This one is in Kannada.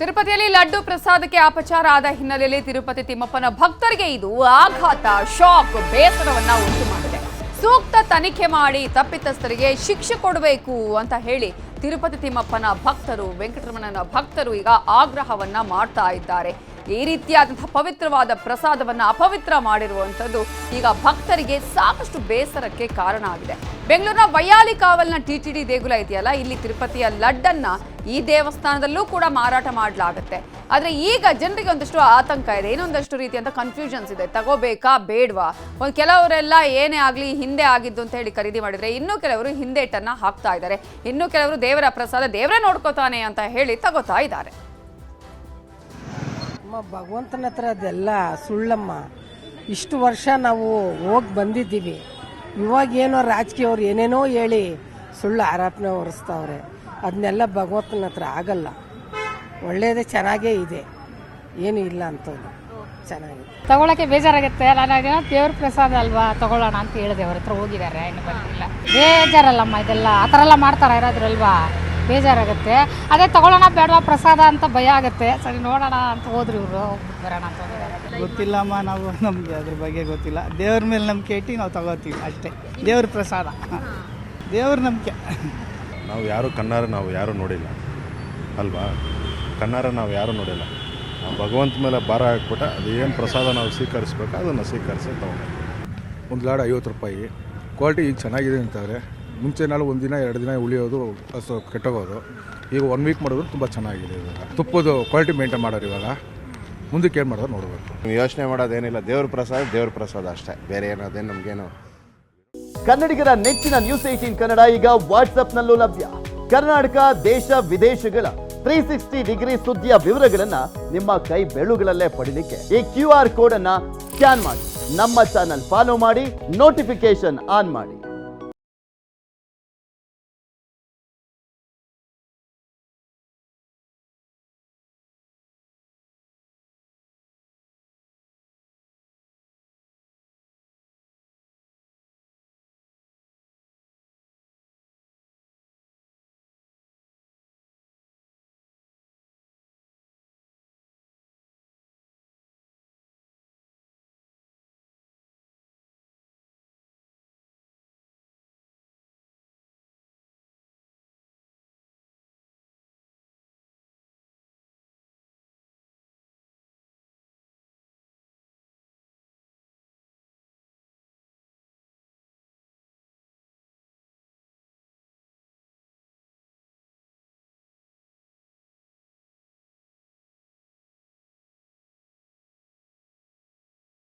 ತಿರುಪತಿಯಲ್ಲಿ ಲಡ್ಡು ಪ್ರಸಾದಕ್ಕೆ ಅಪಚಾರ ಆದ ಹಿನ್ನೆಲೆಯಲ್ಲಿ ತಿರುಪತಿ ತಿಮ್ಮಪ್ಪನ ಭಕ್ತರಿಗೆ ಇದು ಆಘಾತ, ಶಾಕ್, ಬೇಸರವನ್ನ ಉಂಟು ಮಾಡಿದೆ. ಸೂಕ್ತ ತನಿಖೆ ಮಾಡಿ ತಪ್ಪಿತಸ್ಥರಿಗೆ ಶಿಕ್ಷೆ ಕೊಡಬೇಕು ಅಂತ ಹೇಳಿ ತಿರುಪತಿ ತಿಮ್ಮಪ್ಪನ ಭಕ್ತರು, ವೆಂಕಟರಮಣನ ಭಕ್ತರು ಈಗ ಆಗ್ರಹವನ್ನ ಮಾಡ್ತಾ ಇದ್ದಾರೆ. ಈ ರೀತಿಯಾದಂತಹ ಪವಿತ್ರವಾದ ಪ್ರಸಾದವನ್ನ ಅಪವಿತ್ರ ಮಾಡಿರುವಂಥದ್ದು ಈಗ ಭಕ್ತರಿಗೆ ಸಾಕಷ್ಟು ಬೇಸರಕ್ಕೆ ಕಾರಣ ಆಗಿದೆ. ಬೆಂಗಳೂರಿನ ವೈಯಾಲಿ ಕಾವಲ್ನ ಟಿ ಟಿ ಡಿ ದೇಗುಲ ಇದೆಯಲ್ಲ? ಇಲ್ಲಿ ತಿರುಪತಿಯ ಲಡ್ಡನ್ನ ಈ ದೇವಸ್ಥಾನದಲ್ಲೂ ಕೂಡ ಮಾರಾಟ ಮಾಡಲಾಗುತ್ತೆ. ಆದರೆ ಈಗ ಜನರಿಗೆ ಒಂದಷ್ಟು ಆತಂಕ ಇದೆ. ಏನೊಂದಷ್ಟು ರೀತಿಯಂತ ಕನ್ಫ್ಯೂಷನ್ಸ್ ಇದೆ. ತಗೋಬೇಕಾ, ಬೇಡವಾ? ಒಂದು ಕೆಲವರೆಲ್ಲ ಏನೇ ಆಗಲಿ ಹಿಂದೆ ಆಗಿದ್ದು ಅಂತ ಹೇಳಿ ಖರೀದಿ ಮಾಡಿದರೆ ಇನ್ನು ಕೆಲವರು ಹಿಂದೇಟನ್ನು ಹಾಕ್ತಾ ಇದ್ದಾರೆ. ಇನ್ನು ಕೆಲವರು ದೇವರ ಪ್ರಸಾದ ದೇವರೇ ನೋಡ್ಕೋತಾನೆ ಅಂತ ಹೇಳಿ ತಗೋತಾ ಇದ್ದಾರೆ. ಭಗವಂತನ ಹತ್ರ ಅದೆಲ್ಲ ಸುಳ್ಳಮ್ಮ. ಇಷ್ಟು ವರ್ಷ ನಾವು ಹೋಗಿ ಬಂದಿದ್ದೀವಿ. ಇವಾಗ ಏನೋ ರಾಜಕೀಯವ್ರು ಏನೇನೋ ಹೇಳಿ ಸುಳ್ಳು ಆರೋಪನೆ ಹೊರಿಸ್ತಾವ್ರೆ. ಅದನ್ನೆಲ್ಲ ಭಗವಂತನ ಹತ್ರ ಆಗಲ್ಲ. ಒಳ್ಳೆಯದೇ ಚೆನ್ನಾಗೇ ಇದೆ. ಏನು ಇಲ್ಲ ಅಂತಂದು ಚೆನ್ನಾಗಿ ತಗೊಳಕ್ಕೆ ಬೇಜಾರಾಗುತ್ತೆ. ನಾನು ದೇವ್ರ ಪ್ರಸಾದ ಅಲ್ವಾ ತಗೊಳ್ಳೋಣ ಅಂತ ಹೇಳಿದೆ. ಅವ್ರ ಹತ್ರ ಹೋಗಿದ್ದಾರೆ, ಇನ್ನು ಬಂದಿಲ್ಲ. ಬೇಜಾರಲ್ಲಮ್ಮ ಇದೆಲ್ಲ. ಆ ಥರ ಎಲ್ಲ ಮಾಡ್ತಾರೆ ಇರೋದ್ರಲ್ವಾ ಬೇಜಾರಾಗುತ್ತೆ. ಅದೇ ತಗೊಳ್ಳೋಣ ಬೇಡವಾ ಪ್ರಸಾದ ಅಂತ ಭಯ ಆಗುತ್ತೆ. ಸರಿ ನೋಡೋಣ ಅಂತ ಹೋದ್ರಿ ಇವರು. ಹೋಗ್ಬಿಟ್ಟು ಬರೋಣ ಅಂತ ಗೊತ್ತಿಲ್ಲಮ್ಮ ನಾವು ನಮಗೆ ಅದ್ರ ಬಗ್ಗೆ ಗೊತ್ತಿಲ್ಲ. ದೇವ್ರ ಮೇಲೆ ನಂಬಿಕೆ ಇಟ್ಟು ನಾವು ತಗೋತೀವಿ ಅಷ್ಟೇ. ದೇವ್ರ ಪ್ರಸಾದ. ದೇವ್ರ ನಂಬಿಕೆ. ನಾವು ಯಾರು ಕಣ್ಣಾರ ನಾವು ಯಾರು ನೋಡಿಲ್ಲ. ಅಲ್ವಾ? ಕಣ್ಣಾರ ನಾವು ಯಾರು ನೋಡಿಲ್ಲ. ಭಗವಂತ ಮೇಲೆ ಭಾರ ಹಾಕ್ಬಿಟ್ಟ ಅದು ಏನು ಪ್ರಸಾದ ನಾವು ಸ್ವೀಕರಿಸ್ಬೇಕು ಅದನ್ನು ಸ್ವೀಕರಿಸಿ ತಗೊಂಡು ಒಂದು ಲಾಡ್ ಐವತ್ತು ರೂಪಾಯಿ. ಕ್ವಾಲಿಟಿ ಈಗ ಚೆನ್ನಾಗಿದೆ ಅಂತಾರೆ. ಮುಂಚೆ ನಾನು ಒಂದು ದಿನ ಎರಡು ದಿನ ಉಳಿಯೋದು ಸೊ ಕೆಟ್ಟೋಗೋದು. ಈಗ ಒನ್ ವೀಕ್ ಮಾಡಿದ್ರು ತುಂಬ ಚೆನ್ನಾಗಿದೆ ಇವಾಗ. ತುಪ್ಪದ ಕ್ವಾಲಿಟಿ ಮೇಂಟೈನ್ ಮಾಡೋರು ಇವಾಗ. ಮುಂದಕ್ಕೆ ಏನು ಮಾಡೋದು ನೋಡಬೇಕು. ಯೋಚನೆ ಮಾಡೋದೇನಿಲ್ಲ. ದೇವ್ರ ಪ್ರಸಾದ ದೇವ್ರ ಪ್ರಸಾದ ಅಷ್ಟೇ. ಬೇರೆ ಏನೋದೇನು ನಮಗೇನು. ಕನ್ನಡಿಗರ ನೆಚ್ಚಿನ ನ್ಯೂಸ್ ಏಟೀನ್ ಕನ್ನಡ ಈಗ ವಾಟ್ಸಪ್ನಲ್ಲೂ ಲಭ್ಯ. ಕರ್ನಾಟಕ ದೇಶ ವಿದೇಶಗಳ ತ್ರೀ ಸಿಕ್ಸ್ಟಿ ಡಿಗ್ರಿ ಸುದ್ದಿಯ ವಿವರಗಳನ್ನ ನಿಮ್ಮ ಕೈ ಬೆಳುಗಳಲ್ಲೇ ಪಡೀಲಿಕ್ಕೆ ಈ ಕ್ಯೂ ಆರ್ ಕೋಡ್ ಅನ್ನ ಸ್ಕ್ಯಾನ್ ಮಾಡಿ. ನಮ್ಮ ಚಾನಲ್ ಫಾಲೋ ಮಾಡಿ ನೋಟಿಫಿಕೇಶನ್ ಆನ್ ಮಾಡಿ.